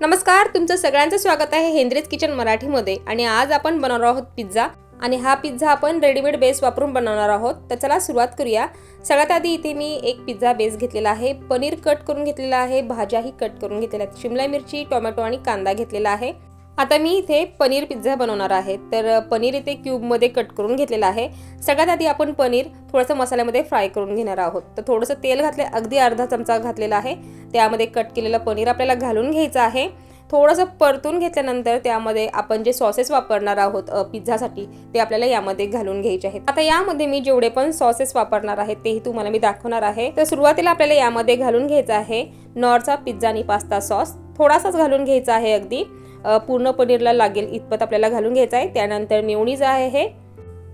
नमस्कार तुमचं सगळ्यांचं स्वागत आहे हेंद्रीज किचन मराठीमध्ये. आणि आज आपण बनवणार आहोत पिझ्झा. आणि हा पिझ्झा आपण रेडीमेड बेस वापरून बनवणार आहोत. तर चला सुरुवात करूया. सगळ्यात आधी इथे मी एक पिझ्झा बेस घेतलेला आहे. पनीर कट करून घेतलेला आहे. भाज्याही कट करून घेतलेल्या आहेत. शिमला मिरची टोमॅटो आणि कांदा घेतलेला आहे. आता मी इथे पनीर पिझ्झा बनवणार आहे. तर पनीर इथे क्यूबमध्ये कट करून घेतलेलं आहे. सगळ्यात आधी आपण पनीर थोडंसं मसाल्यामध्ये फ्राय करून घेणार आहोत. तर थोडंसं तेल घातले अगदी अर्धा चमचा घातलेला आहे. त्यामध्ये कट केलेलं पनीर आपल्याला घालून घ्यायचं आहे. थोडंसं परतून घेतल्यानंतर त्यामध्ये आपण जे सॉसेस वापरणार आहोत पिझ्झासाठी ते आपल्याला यामध्ये घालून घ्यायचे आहेत. आता यामध्ये मी जेवढे पण सॉसेस वापरणार आहे तेही तुम्हाला मी दाखवणार आहे. तर सुरुवातीला आपल्याला यामध्ये घालून घ्यायचं आहे नॉरचा पिझ्झा आणि पास्ता सॉस. थोडासाच घालून घ्यायचा आहे अगदी. पूर्ण पनीरला लागेल इतपत आपल्याला घालून घ्यायचं आहे. त्यानंतर मेवणीज आहे हे.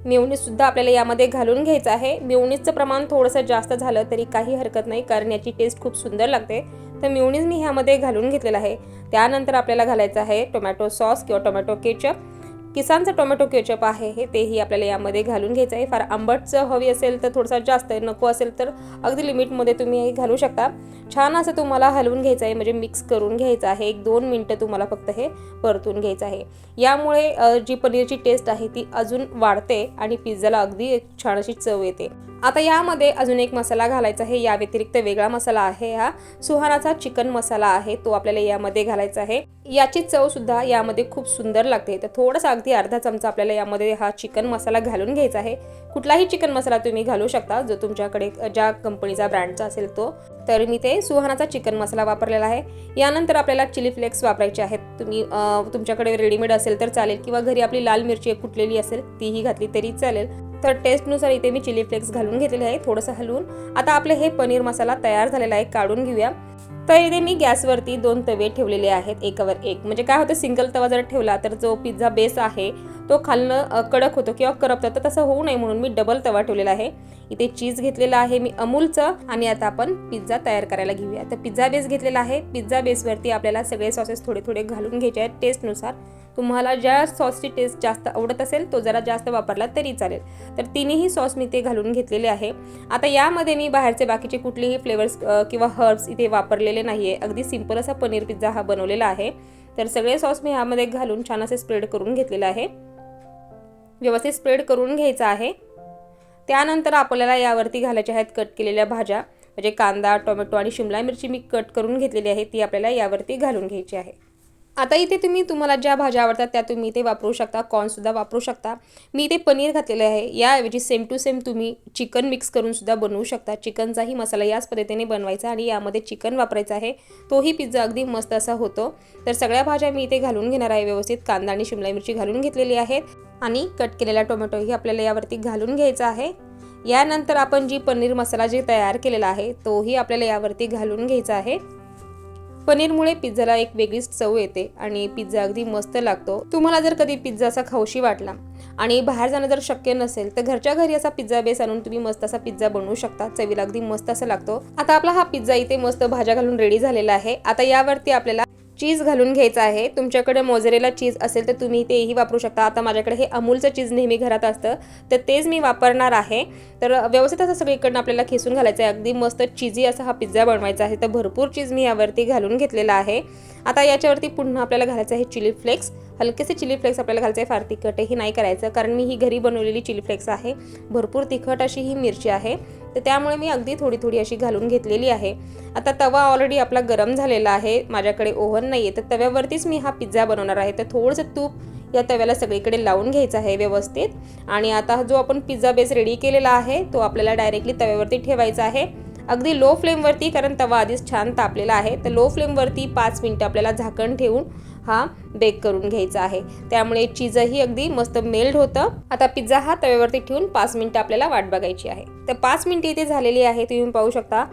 निवणीसुद्धा आपल्याला यामध्ये घालून घ्यायचं आहे. मेवणीजचं प्रमाण थोडंसं जास्त झालं तरी काही हरकत नाही कारण याची टेस्ट खूप सुंदर लागते. तर मेवणीज मी ह्यामध्ये घालून घेतलेलं आहे. त्यानंतर आपल्याला घालायचं आहे टोमॅटो सॉस किंवा टोमॅटो केचप किसानचं टोमॅटो केचप आहे हे तेही आपल्याला यामध्ये घालून घ्यायचं आहे. फार आंबटचं हवी असेल तर थोडंसं जास्त नको असेल तर अगदी लिमिटमध्ये तुम्ही हे घालू शकता. छान असं तुम्हाला हलवून घ्यायचं आहे म्हणजे मिक्स करून घ्यायचं आहे. एक दोन मिनटं तुम्हाला फक्त हे परतून घ्यायचं आहे. यामुळे जी पनीरची टेस्ट आहे ती अजून वाढते आणि पिझ्झाला अगदी एक छान अशी चव येते. आता यामध्ये अजून एक मसाला घालायचा आहे. या व्यतिरिक्त वेगळा मसाला आहे हा. सुहानाचा चिकन मसाला आहे. तो आपल्याला यामध्ये घालायचा आहे. याची चव सुद्धा यामध्ये खूप सुंदर लागते. तर थोडासा अगदी अर्धा चमचा आपल्याला यामध्ये हा चिकन मसाला घालून घ्यायचा आहे. कुठलाही चिकन मसाला तुम्ही घालू शकता. जो तुमच्याकडे ज्या कंपनीचा ब्रँडचा असेल तो. तर मी ते सुहानाचा चिकन मसाला वापरलेला आहे. यानंतर आपल्याला चिली फ्लेक्स वापरायचे आहेत. तुम्ही तुमच्याकडे रेडीमेड असेल तर चालेल. किंवा घरी आपली लाल मिरची कुठलेली असेल तीही घातली तरी चालेल. तर टेस्टनुसार इथे मी चिली फ्लेक्स घालून घेतलेले आहे थोडंसं हलवून. आता आपले हे पनीर मसाला तयार झालेला आहे काढून घेऊया. तर इथे मी गॅसवरती दोन तवे ठेवलेले आहेत एकावर एक. म्हणजे काय होतं सिंगल तवा जर ठेवला तर जो पिझ्झा बेस आहे तो खालनं कडक होतो किंवा करपतो. तर तसं होऊ नये म्हणून मी डबल तवा ठेवलेला आहे. इथे चीज घेतलेला आहे मी अमूलचं आणि आता आपण पिझ्झा तयार करायला घेऊया. तर पिझ्झा बेस घेतलेला आहे. पिझ्झा बेसवरती आपल्याला सगळे सॉसेस थोडे थोडे घालून घ्यायचे आहेत टेस्टनुसार तुम्हाला ज्या सॉसची टेस्ट जास्त आवडत असेल तो जरा जास्त वापरला तरी चालेल. तर तिन्ही सॉस मी ते घालून घेतलेले आहे. आता यामध्ये मी बाहेरचे बाकीचे कुठलेही फ्लेवर्स किंवा हर्ब्स इथे वापरलेले नाही आहे अगदी सिंपल असा पनीर पिझ्झा हा बनवलेला आहे. तर सगळे सॉस मी ह्यामध्ये घालून छान असे स्प्रेड करून घेतलेलं आहे. व्यवस्थित स्प्रेड करून घ्यायचा आहे. त्यानंतर आपल्याला यावरती घालायच्या आहेत कट केलेल्या भाज्या. म्हणजे कांदा टोमॅटो आणि शिमला मिरची मी कट करून घेतलेली आहे. ती आपल्याला यावरती घालून घ्यायची आहे. आता इथे तुम्ही तुम्हाला ज्या भाज्या आवडतात त्या तुम्ही इथे वापरू शकता कॉर्नसुद्धा वापरू शकता. मी इथे पनीर घातलेलं आहे. याऐवजी सेम टू सेम तुम्ही चिकन मिक्स करूनसुद्धा बनवू शकता. चिकनचाही मसाला याच पद्धतीने बनवायचा आणि यामध्ये चिकन वापरायचा आहे. तोही पिझ्झा अगदी मस्त असा होतो. तर सगळ्या भाज्या मी इथे घालून घेणार आहे व्यवस्थित. कांदा आणि शिमला मिरची घालून घेतलेली आहेत. आणि कट केलेला टोमॅटोही आपल्याला यावरती घालून घ्यायचा आहे. यानंतर आपण जी पनीर मसाला जे तयार केलेला आहे तोही आपल्याला यावरती घालून घ्यायचा आहे. पनीरमुळे पिझ्झाला एक वेगळीच चव येते आणि पिझ्झा अगदी मस्त लागतो. तुम्हाला जर कधी पिझ्झा असा खाऊशी वाटला आणि बाहेर जाणं जर शक्य नसेल तर घरच्या घरी असा पिझ्झा बेस आणून तुम्ही मस्त असा पिझ्झा बनवू शकता. चवीला अगदी मस्त असा लागतो. आता आपला हा पिझ्झा इथे मस्त भाज्या घालून रेडी झालेला आहे. आता यावरती आपल्याला चीज घालून घ्यायचं आहे. तुमच्याकडे मोजरेला चीज असेल तर तुम्ही तेही वापरू शकता. आता माझ्याकडे हे अमूलचं चीज नेहमी घरात असतं तर तेच मी वापरणार आहे. तर व्यवस्थित असं सगळीकडनं आपल्याला खेसून घालायचं आहे. अगदी मस्त चिजी असा हा पिझ्झा बनवायचा आहे. तर भरपूर चीज मी यावरती घालून घेतलेला आहे. आता याच्यावरती पुन्हा आपल्याला घालायचं आहे चिली फ्लेक्स. हलकेसे चिली फ्लेक्स आपल्याला घालायचे आहे. फार तिखटही नाही करायचं कारण मी ही घरी बनवलेली चिली फ्लेक्स आहे. भरपूर तिखट अशी ही मिरची आहे. तर त्यामुळे मी अगदी थोडी थोडी अशी घालून घेतलेली आहे. आता तवा ऑलरेडी आपला गरम झालेला आहे. माझ्याकडे ओव्हन नाही आहे तर तव्यावरतीच मी हा पिझ्झा बनवणार आहे. तर थोडंसं तूप या तव्याला सगळीकडे लावून घ्यायचं आहे व्यवस्थित. आणि आता जो आपण पिझ्झा बेस रेडी केलेला आहे तो आपल्याला डायरेक्टली तव्यावरती ठेवायचा आहे. अगदी लो फ्लेमवरती कारण तवा आधीच छान तापलेला आहे. तर लो फ्लेमवरती पाच मिनटं आपल्याला झाकण ठेवून हा बेक करून घ्यायचा आहे. त्यामुळे चीजही अगदी मस्त मेल्ड होतं. आता पिझ्झा हा तव्यावरती ठेवून पाच मिनटं आपल्याला वाट बघायची आहे. तर पाच मिनिटं इथे झालेली आहे तुम्ही पाहू शकता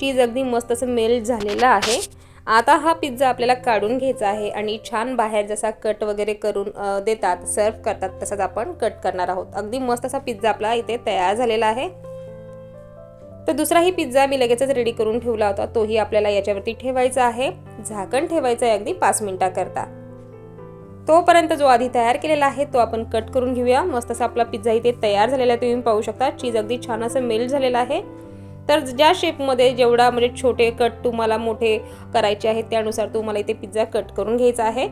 चीज अगदी मस्त असं मेल्ट झालेलं आहे. आता हा पिझ्झा आपल्याला काढून घ्यायचा आहे आणि छान बाहेर जसा कट वगैरे करून देतात सर्व करतात तसंच आपण कट करणार आहोत. अगदी मस्त असा पिझ्झा आपला इथे तयार झालेला आहे. तर दुसराही पिझ्झा मी लगेचच रेडी करून ठेवला होता. तोही आपल्याला याच्यावरती ठेवायचा आहे. झाकण ठेवायचं आहे अगदी पाच मिनिटाकरता. तोपर्यंत जो आधी तयार केलेला आहे तो आपण कट करून घेऊया. मस्त असा आपला पिझ्झा इथे तयार झालेला आहे. तुम्ही पाहू शकता चीज अगदी छान असं मेल्ट झालेला आहे. तर ज्या शेपमध्ये जेवढा म्हणजे छोटे कट तुम्हाला मोठे करायचे आहेत त्यानुसार तुम्हाला इथे पिझ्झा कट करून घ्यायचा आहे.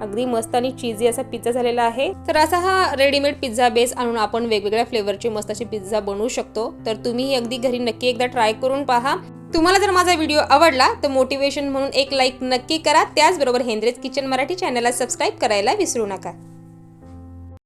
अगदी मस्त आणि चीजी असा पिझ्झा झालेला आहे. तर असा हा रेडीमेड पिझ्झा बेस आणून आपण वेगवेगळ्या फ्लेवरचे मस्त असे पिझ्झा बनवू शकतो. तर तुम्ही अगदी घरी नक्की एकदा ट्राय करून पहा. तुम्हाला जर माझा व्हिडिओ आवडला तर मोटिवेशन म्हणून एक लाईक नक्की करा. त्याचबरोबर हेंद्रेज किचन मराठी चॅनलला सबस्क्राईब करायला विसरू नका.